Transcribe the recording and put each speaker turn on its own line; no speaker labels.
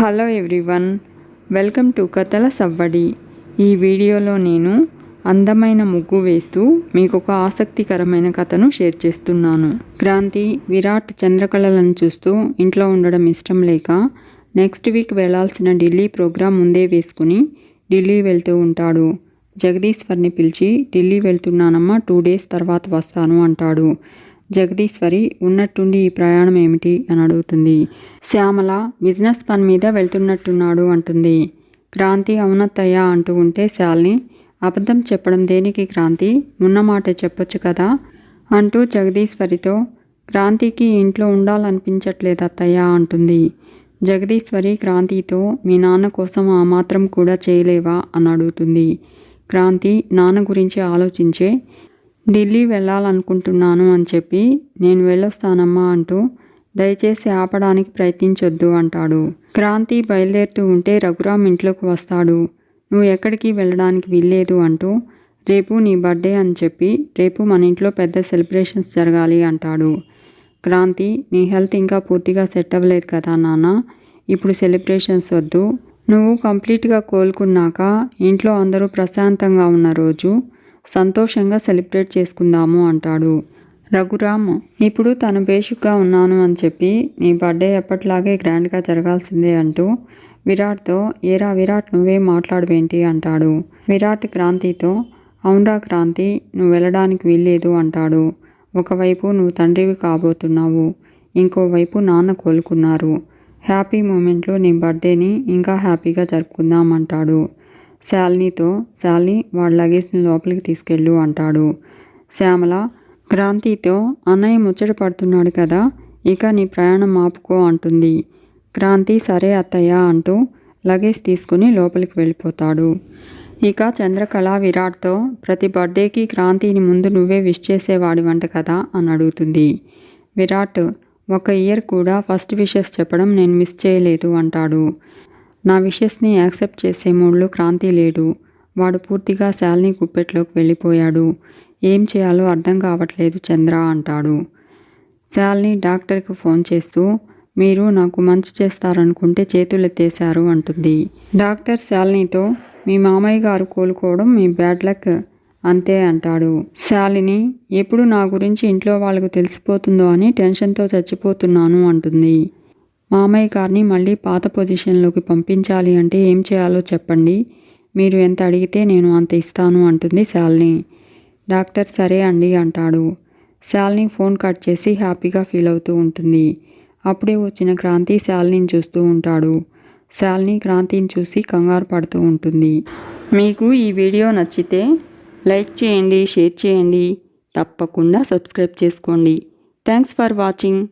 Hello everyone welcome to కథల సవ్వడి. ఈ వీడియోలో నేను అందమైన ముగ్గు వేస్తూ మీకు ఒక ఆసక్తికరమైన కథను షేర్ చేస్తున్నాను. క్రాంతి విరాట్ చంద్రకళలను చూస్తూ ఇంట్లో ఉండడం ఇష్టం లేక నెక్స్ట్ వీక్ వెళ్ళాల్సిన ఢిల్లీ ప్రోగ్రాం ముందే వేసుకుని ఢిల్లీ వెళ్తూ ఉంటాడు. జగదీశ్వర్ని పిలిచి ఢిల్లీ వెళ్తున్నానమ్మా టూ డేస్ తర్వాత వస్తాను అంటాడు. జగదీశ్వరి ఉన్నట్టుండి ఈ ప్రయాణం ఏమిటి? అని అడుగుతుంది. శ్యామల బిజినెస్ పని మీద వెళ్తున్నట్టున్నాడు అంటుంది. క్రాంతి అవునత్తయ్య అంటూ ఉంటే శాలిని అబద్ధం చెప్పడం దేనికి క్రాంతి? ఉన్న మాట చెప్పొచ్చు కదా? అంటూ జగదీశ్వరితో క్రాంతికి ఇంట్లో ఉండాలనిపించట్లేదు అత్తయ్య అంటుంది. జగదీశ్వరి క్రాంతితో మీ నాన్న కోసం ఆ మాత్రం కూడా చేయలేవా? అని అడుగుతుంది. క్రాంతి నాన్న గురించి ఆలోచించే ఢిల్లీ వెళ్ళాలనుకుంటున్నాను అని చెప్పి నేను వెళ్ళొస్తానమ్మా అంటూ దయచేసి ఆపడానికి ప్రయత్నించొద్దు అంటాడు. క్రాంతి బయలుదేరుతూ ఉంటే రఘురామ్ ఇంట్లోకి వస్తాడు. నువ్వు ఎక్కడికి వెళ్ళడానికి వీల్లేదు అంటూ రేపు నీ బర్త్డే అని చెప్పి రేపు మన ఇంట్లో పెద్ద సెలబ్రేషన్స్ జరగాలి అంటాడు. క్రాంతి నీ హెల్త్ ఇంకా పూర్తిగా సెట్ అవ్వలేదు కదా నాన్న ఇప్పుడు సెలబ్రేషన్స్ వద్దు. నువ్వు కంప్లీట్గా కోలుకున్నాక ఇంట్లో అందరూ ప్రశాంతంగా ఉన్న రోజు సంతోషంగా సెలబ్రేట్ చేసుకుందాము అంటాడు. రఘురామ్ ఇప్పుడు తను బేషుగ్గా ఉన్నాను అని చెప్పి నీ బర్త్డే ఎప్పటిలాగే గ్రాండ్గా జరగాల్సిందే అంటూ విరాట్తో ఏరా విరాట్ నువ్వే మాట్లాడవేంటి అంటాడు. విరాట్ క్రాంతితో అవునరా క్రాంతి నువ్వు వెళ్ళడానికి వీల్లేదు అంటాడు. ఒకవైపు నువ్వు తండ్రివి కాబోతున్నావు ఇంకోవైపు నాన్న కోలుకున్నారు. హ్యాపీ మూమెంట్లో నీ బర్త్డేని ఇంకా హ్యాపీగా జరుపుకుందాం అంటాడు. శాలినితో శాలిని వాడు లగేజ్ని లోపలికి తీసుకెళ్ళు అంటాడు. శ్యామల క్రాంతితో అన్నయ్య ముచ్చట పడుతున్నాడు కదా ఇక నీ ప్రయాణం ఆపుకో అంటుంది. క్రాంతి సరే అత్తయ్య అంటూ లగేజ్ తీసుకుని లోపలికి వెళ్ళిపోతాడు. ఇక చంద్రకళ విరాట్తో ప్రతి బర్త్డేకి క్రాంతిని ముందు నువ్వే విష్ చేసేవాడివంట కదా అని అడుగుతుంది. విరాట్ ఒక ఇయర్ కూడా ఫస్ట్ విషెస్ చెప్పడం నేను మిస్ చేయలేదు అంటాడు. నా విషెస్ని యాక్సెప్ట్ చేసే మూడ్లో క్రాంతి లేడు. వాడు పూర్తిగా శాలిని కుప్పెట్లోకి వెళ్ళిపోయాడు. ఏం చేయాలో అర్థం కావట్లేదు చంద్ర అంటాడు. శాలిని డాక్టర్కి ఫోన్ చేస్తూ మీరు నాకు మంచి చేస్తారనుకుంటే చేతులెత్తేశారు అంటుంది. డాక్టర్ శాలినితో మీ మామయ్య గారు కోలుకోవడం మీ బ్యాడ్ లక్ అంతే అంటాడు. శాలిని ఎప్పుడు నా గురించి ఇంట్లో వాళ్ళకు తెలిసిపోతుందో అని టెన్షన్తో చచ్చిపోతున్నాను అంటుంది. మామయ్య గారిని మళ్ళీ పాత పొజిషన్లోకి పంపించాలి అంటే ఏం చేయాలో చెప్పండి. మీరు ఎంత అడిగితే నేను అంత ఇస్తాను అంటుంది శాలిని. డాక్టర్ సరే అండి అంటాడు. శాలిని ఫోన్ కట్ చేసి హ్యాపీగా ఫీల్ అవుతూ ఉంటుంది. అప్పుడే వచ్చిన క్రాంతి శాలిని చూస్తూ ఉంటాడు. శాలిని క్రాంతిని చూసి కంగారు పడుతూ ఉంటుంది. మీకు ఈ వీడియో నచ్చితే లైక్ చేయండి షేర్ చేయండి. తప్పకుండా సబ్స్క్రైబ్ చేసుకోండి. Thanks for watching.